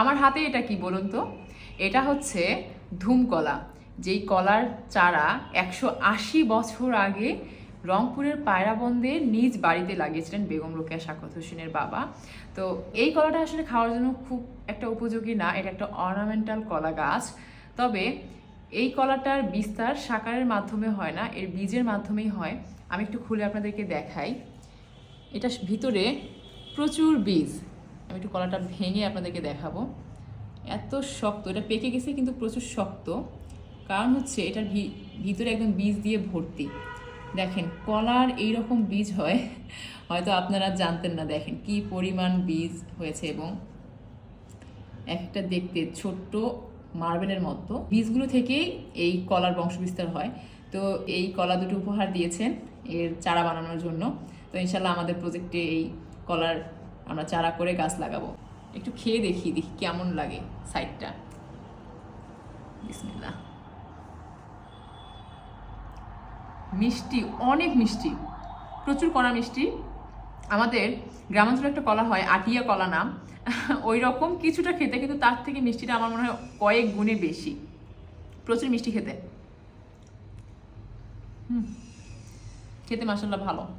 আমার হাতে এটা কি বলুন তো? এটা হচ্ছে ধুমকলা, যেই কলার চারা একশো আশি বছর আগে রংপুরের পায়রাবন্দে নিজ বাড়িতে লাগিয়েছিলেন বেগম রোকেয়া শাকত হোসেনের বাবা। তো এই কলাটা আসলে খাওয়ার জন্য খুব একটা উপযোগী না, এটা একটা অর্নামেন্টাল কলা গাছ। তবে এই কলাটার বিস্তার সাকারের মাধ্যমে হয় না, এর বীজের মাধ্যমেই হয়। আমি একটু খুলে আপনাদেরকে দেখাই। এটা ভিতরে প্রচুর বীজ। আমি একটু কলাটা ভেঙে আপনাদেরকে দেখাবো। এত শক্ত, এটা পেকে গেছে কিন্তু প্রচুর শক্ত। কারণ হচ্ছে এটার ভিতরে একদম বীজ দিয়ে ভর্তি। দেখেন, কলার এই রকম বীজ হয়, হয়তো আপনারা জানতেন না। দেখেন, কি পরিমাণ বীজ হয়েছে এবং একটা দেখতে ছোট্ট মার্বেলের মতো। বীজগুলো থেকেই এই কলার বংশবিস্তার হয়। তো এই কলা দুটো উপহার দিয়েছেন, এর চারা বানানোর জন্য। তো ইনশাল্লাহ আমাদের প্রজেক্টে এই কলার আমরা চারা করে গাছ লাগাবো। একটু খেয়ে দেখি দেখি কেমন লাগে সাইডটা মিষ্টি, অনেক মিষ্টি। প্রচুর কড়া মিষ্টি। আমাদের গ্রামাঞ্চলে একটা কলা হয়, আটিয়া কলা নাম। ওই রকম কিছুটা খেতে, কিন্তু তার থেকে মিষ্টিটা আমার মনে হয় কয়েক গুণে বেশি। প্রচুর মিষ্টি খেতে। হুম, খেতে মাসাল্লাহ ভালো।